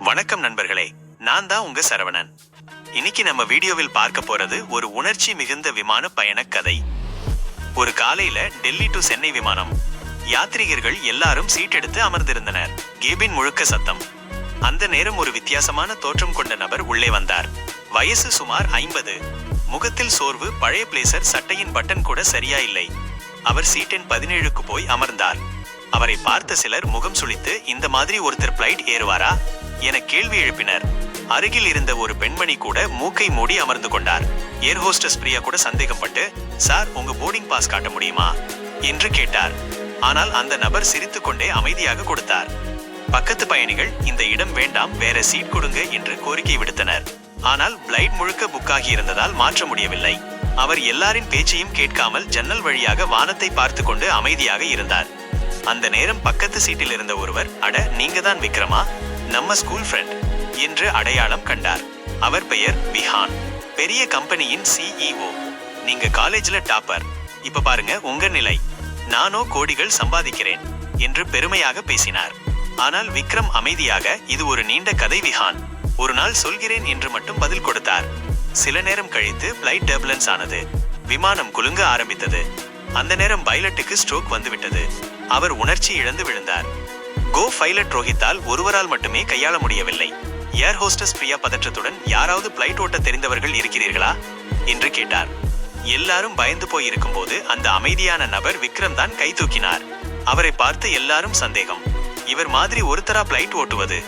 வணக்கம் நண்பர்களே நான் தான் உங்க சரவணன். இன்னைக்கு நம்ம வீடியோவில் பார்க்க போறது ஒரு உணர்ச்சி மிகுந்த விமான பயண கதை. ஒரு காலையில டெல்லி டு சென்னை விமானம். யாத்ரீகர்கள் எல்லாரும் சீட் எடுத்து அமர்ந்திருந்தனர். கேபின் முழுக்க சத்தம். அந்த நேரம் ஒரு வித்தியாசமான தோற்றம் கொண்ட நபர் உள்ளே வந்தார். வயசு சுமார் ஐம்பது. முகத்தில் சோர்வு பழைய பிளேசர் சட்டையின் பட்டன் கூட சரியா இல்லை. அவர் சீட்டின் பதினேழுக்கு போய் அமர்ந்தார். அவரை பார்த்த சிலர் முகம் சுளித்து இந்த மாதிரி ஒருத்தர் பிளைட் ஏறுவாரா? என கேள்வி எழுப்பினர். அருகில் இருந்த ஒரு பெண்மணி கூட மூக்கை மூடி அமர்ந்து கொண்டார். ஏர் ஹோஸ்டஸ் பிரியா கூட சந்தேகப்பட்டு சார் உங்க போர்டிங் பாஸ் காட்ட முடியுமா? என்று கேட்டார். ஆனால் அந்த நபர் சிரித்துக்கொண்டே அமைதியாக கொடுத்தார். பக்கத்து பயணிகள் இந்த இடம் வேண்டாம் வேற சீட் கொடுங்க என்று கோரிக்கை விடுத்தனர். ஆனால் பிளைட் முழுக்க புக் இருந்ததால் மாற்ற முடியவில்லை. அவர் எல்லாரின் பேச்சையும் கேட்காமல் ஜன்னல் வழியாக வானத்தை பார்த்து கொண்டு அமைதியாக இருந்தார். அந்த நேரம் பக்கத்து சீட்டில் இருந்த ஒருவர் அட நீங்க தான் விக்ரமா? நம்ம ஸ்கூல் ஃப்ரெண்ட் என்று அடையாளம் கண்டார். அவர் பெயர் விஹான் பெரிய கம்பெனியின் சிஇஓ நீங்க காலேஜ்ல டாப்பர் இப்ப பாருங்க உங்க நிலை. நானோ கோடிகள் சம்பாதிக்கிறேன் என்று பெருமையாக பேசினார். ஆனால் விக்ரம் அமைதியாக இது ஒரு நீண்ட கதை விஹான் ஒரு நாள் சொல்கிறேன் என்று மட்டும் பதில் கொடுத்தார். சில நேரம் கழித்து பிளைட் டர்புலன்ஸ் ஆனது. விமானம் குலுங்க ஆரம்பித்தது. அந்த நேரம் பைலட்டுக்கு ஸ்ட்ரோக் வந்துவிட்டது. அவர் உணர்ச்சி இழந்து விழுந்தார். கோ பைலட் ரோஹித்தால் ஒருவரால் மட்டுமே கையாள முடியவில்லை. ஏர் ஹோஸ்டஸ் பிரியா பதற்றத்துடன் யாராவது பிளைட் ஓட்ட தெரிந்தவர்கள் இருக்கிறீர்களா? என்று கேட்டார். எல்லாரும் பயந்து போயிருக்கும் போது அந்த அமைதியான நபர் விக்ரம் தான் கை தூக்கினார். அவரை பார்த்து எல்லாரும் சந்தேகம். இவர் மாதிரி ஒருத்தரா பிளைட் ஓட்டுவது?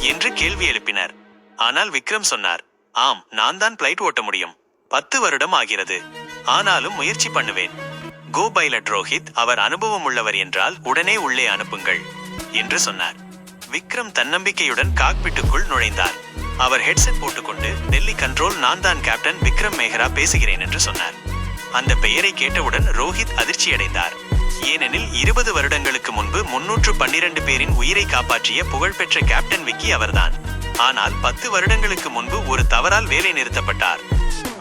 என்று கேள்வி எழுப்பினர். ஆனால் விக்ரம் சொன்னார் ஆம் நான் தான் பிளைட் ஓட்ட முடியும். பத்து வருடம் ஆகிறது. ஆனாலும் முயற்சி பண்ணுவேன். கோ பைலட் ரோஹித் அவர் அனுபவம் உள்ளவர் என்றால் உடனே உள்ளே அனுப்புங்கள். என்று சொன்னார். விக்ரம் தன்னம்பிக்கையுடன் காக்பிட்டுக்குள் நுழைந்தார். அவர் ஹெட்செட் போட்டுக்கொண்டு டெல்லி கண்ட்ரோல் நான் தான் கேப்டன் விக்ரம் மேஹரா பேசுகிறேன் என்று சொன்னார். அந்த பெயரை கேட்டவுடன் ரோஹித் அதிர்ச்சியடைந்தார். ஏனெனில் இருபது வருடங்களுக்கு முன்பு முன்னூற்று பன்னிரண்டு பேரின் உயிரை காப்பாற்றிய புகழ்பெற்ற கேப்டன் விக்கி அவர்தான். ஆனால் பத்து வருடங்களுக்கு முன்பு ஒரு தவறால் வேலை நிறுத்தப்பட்டார்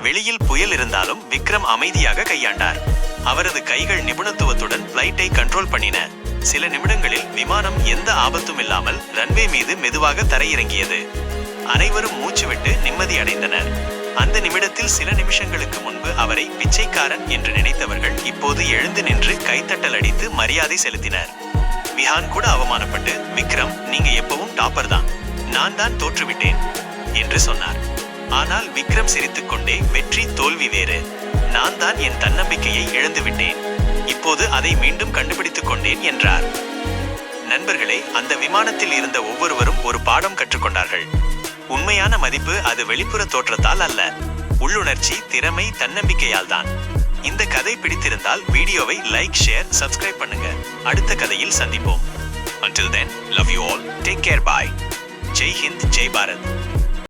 வெளியில் புயல் இருந்தாலும் விக்ரம் அமைதியாக கையாண்டார். அவரது கைகள் நிபுணத்துவத்துடன் பிளைட்டை கண்ட்ரோல் பண்ணின. சில நிமிடங்களில் விமானம் எந்த ஆபத்தும் இல்லாமல் ரன்வே மீது மெதுவாக தரையிறங்கியது. அனைவரும் மூச்சுவிட்டு நிம்மதி அடைந்தனர். அந்த நிமிடத்தில் சில நிமிஷங்களுக்கு முன்பு அவரை பிச்சைக்காரன் என்று நினைத்தவர்கள் இப்போது எழுந்து நின்று கைத்தட்டல் அடித்து மரியாதை செலுத்தினர். விஹான் கூட அவமானப்பட்டு விக்ரம் நீங்க எப்பவும் டாப்பர் தான். நான் தான் தோற்றுவிட்டேன் என்று சொன்னார். ஆனால் விக்ரம் சிரித்துக்கொண்டே வெற்றி தோல்வி வேறு. நான் தான் என் தன்னம்பிக்கையை இழந்துவிட்டேன் இப்போது அதை மீண்டும் கண்டுபிடித்துக் கொண்டேன் என்றார். நண்பர்களே அந்த விமானத்தில் இருந்த ஒவ்வொருவரும் ஒரு பாடம் கற்றுக்கொண்டார்கள். உண்மையான மதிப்பு அது வெளிப்புற தோற்றத்தால் அல்ல. உள்ளுணர்ச்சி திறமை தன்னம்பிக்கையால் தான். இந்த கதை பிடித்திருந்தால் வீடியோவை லைக் ஷேர் சப்ஸ்கிரைப் பண்ணுங்க. அடுத்த கதையில் சந்திப்போம். Until then love you all. Take care bye. Jai Hind Jai Bharat.